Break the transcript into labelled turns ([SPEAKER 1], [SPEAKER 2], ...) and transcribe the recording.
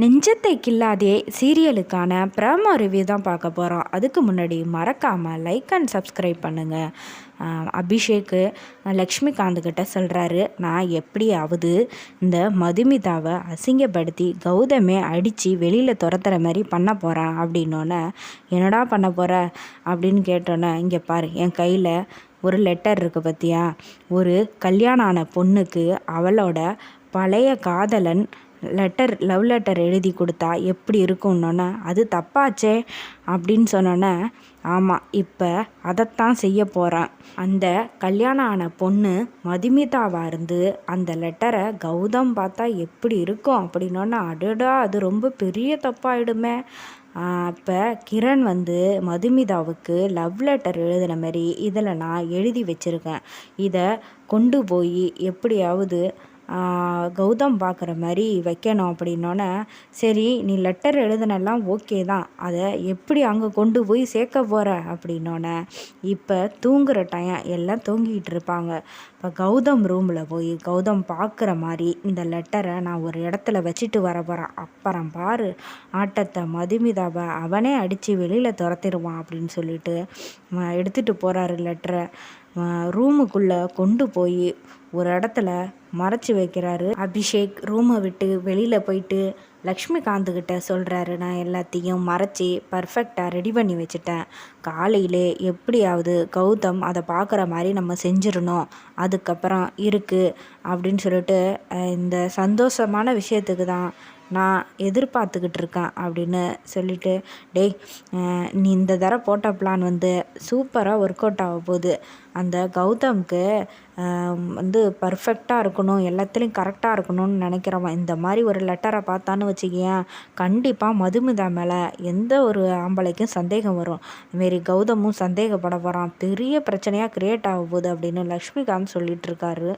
[SPEAKER 1] நெஞ்சத்தை கில்லாதே சீரியலுக்கான promo review தான் பார்க்க போகிறோம் அதுக்கு முன்னாடி மறக்காமல் லைக் அண்ட் சப்ஸ்கிரைப் பண்ணுங்கள் அபிஷேக்கு லக்ஷ்மிகாந்த்கிட்ட சொல்கிறாரு நான் எப்படியாவது இந்த மதுமிதாவை அசிங்கப்படுத்தி கௌதமே அடித்து வெளியில் துரத்துற மாதிரி பண்ண போகிறேன் அப்படின்னோடனே என்னடா பண்ண போகிற அப்படின்னு கேட்டோன்னே இங்கே பாரு என் கையில் ஒரு லெட்டர் இருக்குது பார்த்தியா ஒரு கல்யாணம் ஆன பொண்ணுக்கு அவளோட பழைய காதலன் லெட்டர் லவ் லெட்டர் எழுதி கொடுத்தா எப்படி இருக்கும்னோன்னே அது தப்பாச்சே அப்படின்னு சொன்னோன்னே ஆமாம் இப்போ அதைத்தான் செய்ய போகிறேன் அந்த கல்யாணம் ஆன பொண்ணு மதுமிதாவாக இருந்து அந்த லெட்டரை கௌதம் பார்த்தா எப்படி இருக்கும் அப்படின்னோன்னே அடடா அது ரொம்ப பெரிய தப்பாயிடுமே. இப்போ கிரண் வந்து மதுமிதாவுக்கு லவ் லெட்டர் எழுதின மாதிரி இதில் நான் எழுதி வச்சுருக்கேன். இதை கொண்டு போய் எப்படியாவது கௌதம் பார்க்குற மாதிரி வைக்கணும் அப்படின்னோடனே சரி நீ லெட்டர் எழுதுனெல்லாம் ஓகே தான். அதை எப்படி அங்கே கொண்டு போய் சேர்க்க போகிற அப்படின்னோடனே இப்போ தூங்குகிற டைம் எல்லாம் தூங்கிட்டு இருப்பாங்க. இப்போ கௌதம் ரூமில் போய் கௌதம் பார்க்குற மாதிரி இந்த லெட்டரை நான் ஒரு இடத்துல வச்சுட்டு வர போகிறேன் அப்புறம் பாரு ஆட்டத்தை மதுமிதாவை அவனே அடித்து வெளியில் துரத்திடுவான் அப்படின்னு சொல்லிட்டு எடுத்துகிட்டு போகிறாரு லெட்டரை ரூமுக்குள்ளே கொண்டு போய் ஒரு இடத்துல மறைச்சி வைக்கிறாரு. அபிஷேக் ரூமை விட்டு வெளியில் போயிட்டு லக்ஷ்மிகாந்துக்கிட்ட சொல்கிறாரு நான் எல்லாத்தையும் மறைச்சி பர்ஃபெக்டாக ரெடி பண்ணி வச்சுட்டேன். காலையிலே எப்படியாவது கௌதம் அதை பார்க்குற மாதிரி நம்ம செஞ்சிடணும். அதுக்கப்புறம் இருக்குது அப்படின்னு சொல்லிட்டு இந்த சந்தோஷமான விஷயத்துக்கு தான் நான் எதிர்பார்த்துக்கிட்டு இருக்கேன் அப்படின்னு சொல்லிட்டு டேய் நீ இந்த தடவை போட்ட பிளான் வந்து சூப்பராக ஒர்க் அவுட் ஆக போகுது. அந்த கௌதம்க்கு வந்து பர்ஃபெக்டாக இருக்கணும் எல்லாத்துலேயும் கரெக்டாக இருக்கணும்னு நினைக்கிறவன் இந்த மாதிரி ஒரு லெட்டரை பார்த்தான்னு வச்சுக்கேன் கண்டிப்பாக மதுமிதா மேலே எந்த ஒரு ஆம்பளைக்கும் சந்தேகம் வரும். இதுமாரி கௌதமும் சந்தேகப்பட போகிறான் பெரிய பிரச்சனையாக க்ரியேட் ஆக போகுது அப்படின்னு லக்ஷ்மிகாந்த் சொல்லிகிட்டு இருக்காரு.